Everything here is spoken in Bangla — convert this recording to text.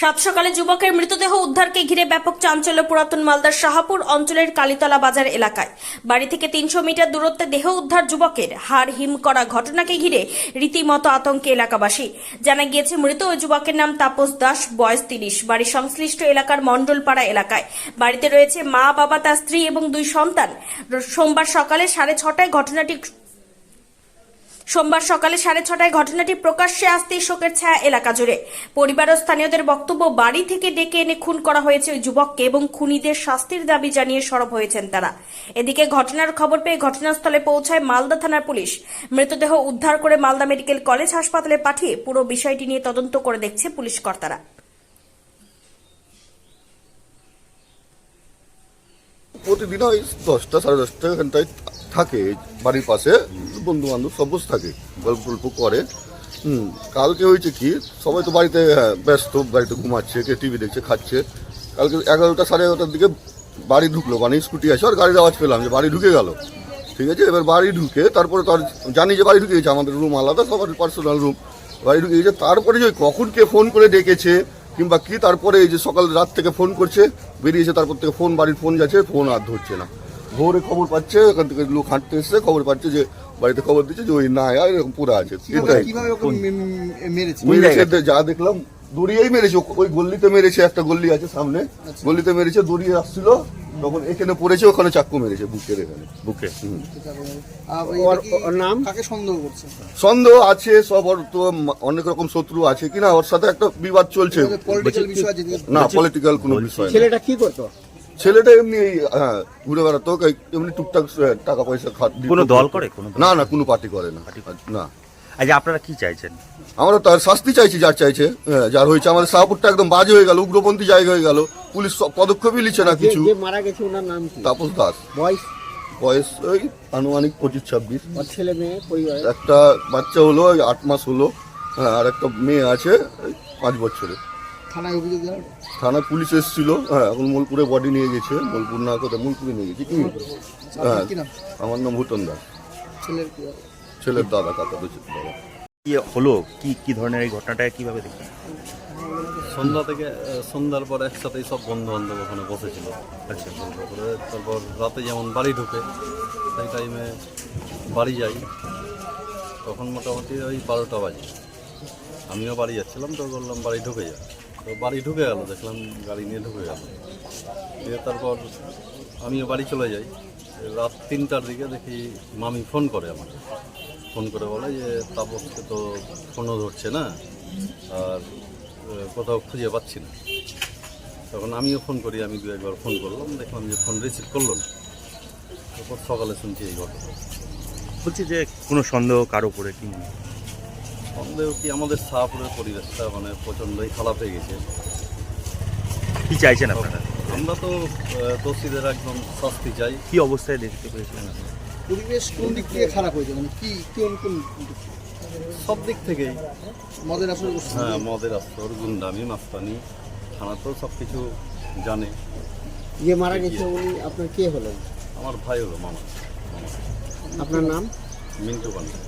সাত সকালে যুবকের মৃতদেহ উদ্ধারকে ঘিরে ব্যাপক চাঞ্চল্য পুরাতন মালদার শাহাপুর অঞ্চলের কালীতলা বাজার এলাকায়। বাড়ি থেকে তিনশো মিটার দূরত্বে দেহ উদ্ধার যুবকের হাড় হিম করা ঘটনাকে ঘিরে রীতিমতো আতঙ্কে এলাকাবাসী। জানা গিয়েছে, মৃত ওই যুবকের নাম তাপস দাস, বয়স তিরিশ বাড়ির সংশ্লিষ্ট এলাকার মণ্ডলপাড়া এলাকায়। বাড়িতে রয়েছে মা, বাবা, তার স্ত্রী এবং দুই সন্তান। সোমবার সকালে সাড়ে ছটায় ঘটনাটি সোমবার সকালে সাড়ে ছটায় ঘটনাটি প্রকাশ্যে আসতেই শোকের ছায়া এলাকা জুড়ে। পরিবার ও স্থানীয়দের বক্তব্য বাড়ি থেকে ডেকে এনে খুন করা হয়েছে ওই যুবককে এবং খুনিদের শাস্তির দাবি জানিয়ে সরব হয়েছেন তারা। এদিকে ঘটনার খবর পেয়ে ঘটনাস্থলে পৌঁছায় মালদা থানার পুলিশ। মৃতদেহ উদ্ধার করে মালদা মেডিকেল কলেজ হাসপাতালে পাঠিয়ে পুরো বিষয়টি নিয়ে তদন্ত করে দেখছে পুলিশ কর্তারা। প্রতিদিন ওই দশটা সাড়ে দশটা এখানটায় থাকে, বাড়ির পাশে বন্ধু বান্ধব সব বসে থাকে গল্প টল্প করে। হুম, কালকে হয়েছে কি, সবাই তো বাড়িতে ব্যস্ত, বাড়িতে ঘুমাচ্ছে, কে টিভি দেখছে, খাচ্ছে। কালকে এগারোটা সাড়ে এগারোটার দিকে বাড়ি ঢুকলো মানে স্কুটি আছে, আর গাড়ির আওয়াজ পেলাম যে বাড়ি ঢুকে গেল। ঠিক আছে, এবার বাড়ি ঢুকে তারপরে তো আর জানি যে বাড়ি ঢুকে গেছে, আমাদের রুম আলাদা, সবার পার্সোনাল রুম বাড়ি ঢুকে গেছে, তারপরে যে কখন কে ফোন করে ডেকেছে, কিংবা কি তারপরে এই যে সকাল রাত থেকে ফোন করছে বেরিয়েছে তারপর থেকে ফোন বাড়ির ফোন যাচ্ছে ফোন আর ধরছে না। ভোরে খবর পাচ্ছে ওখান থেকে লোক হাঁটতে এসছে খবর পাচ্ছে যে বাড়িতে খবর দিচ্ছে যে ওই না আর এরকম পুরো আছে। এটাই। মেরেছে? মেরেছে যা দেখলাম দড়িয়েই মেরেছে। ওই গল্লিতে মেরেছে একটা গল্লি আছে সামনে। গল্লিতে মেরেছে দড়িয়ে আসছিল তখন এখানে পড়েছে ওখানে চাক্কু মেরেছে বুকের এখানে। বুকে। নাম? কাকে সন্দেহ করছে? সন্দেহ আছে সব ওর তো অনেক রকম শত্রু আছে কিনা ওর সাথে একটা বিবাদ চলছে। না পলিটিক্যাল কোনো বিষয় ছেলেটা কি করতো? ছেলেটা এমনি এই, হ্যাঁ ঘুরে বেড়াতো এমনি টুকটাক টাকা পয়সা খা- দিত। কোনো দল করে? কোনো না না কোনো পার্টি করে না। না। আচ্ছা আপনারা কি চাইছেন? আমরা তার শাস্তি চাইছি যার চাইছে হ্যাঁ, যার হয়েছে। আমাদের শাহপুরটা একদম বাজে হয়ে গেল উগ্রপন্থী জায়গা হয়ে গেল। পুলিশ সব পদক্ষেপই নিচ্ছে না কিছু। যে মারা গেছে ওনার নাম কি? তাপস দাস। বয়স? বয়স ওই আনুমানিক পঁচিশ ছাব্বিশ। ছেলে মেয়ে পরিবার? একটা বাচ্চা হলো ওই আট মাস হলো। হ্যাঁ আর একটা মেয়ে আছে ওই পাঁচ বছরের। থানায় অভিযোগ পুলিশ এসেছিল হ্যাঁ এখন মোলপুরে বডি নিয়ে গেছে মোলপুর না কোথায় মোলপুরে নিয়ে গেছে কি? হ্যাঁ আমার নাম ভূতন দাস ছেলের ছেলের দাদা কাকা দাদা। কি হলো? কি কি ধরনের এই ঘটনাটা কীভাবে দেখলেন? সন্ধ্যা থেকে সন্ধ্যার পর একসাথেই সব বন্ধু বান্ধব ওখানে বসেছিল। আচ্ছা। তারপর রাতে যেমন বাড়ি ঢুকে সেই টাইমে বাড়ি যাই। তখন মোটামুটি ওই বারোটা বাজে। আমিও বাড়ি যাচ্ছিলাম তো বললাম বাড়ি ঢুকে যা। তো বাড়ি ঢুকে গেল, দেখলাম গাড়ি নিয়ে ঢুকে গেল। দিয়ে তারপর আমিও বাড়ি চলে যাই। রাত তিনটার দিকে দেখি মামি ফোন করে আমাকে। ফোন করে বলে যে, তাপসকে তো ফোনও ধরছে না, আর কোথাও খুঁজে পাচ্ছি না। তখন আমিও ফোন করি, আমি দু একবার ফোন করলাম, দেখলাম যে ফোন রিসিভ করল না। তারপর সকালে শুনছি এই ঘটনা। বলছি যে কোনো সন্দেহ কারও উপরে কি? সন্দেহ কি আমাদের শাহপুরের পরিবেশটা মানে প্রচণ্ডই খারাপ হয়ে গেছে। কি চাইছেন আপনারা? আমরা তো দোষীদের একদম শাস্তি চাই। কি অবস্থায় দেখতে পেয়েছিলেন আপনারা? পরিবেশ কোন দিক থেকে খারাপ হয়েছে? মানে কি কোন কোন দিক থেকে? সব দিক থেকেই। মদের আসলে করছে হ্যাঁ মদের আস্তর গুন্ডামি মাস্তানি থানা তো সব কিছু জানে। যে মারা গেছে উনি আপনার কে হলেন? আমার ভাই হলো মামা। আপনার নাম? মিন্টু বান্ধব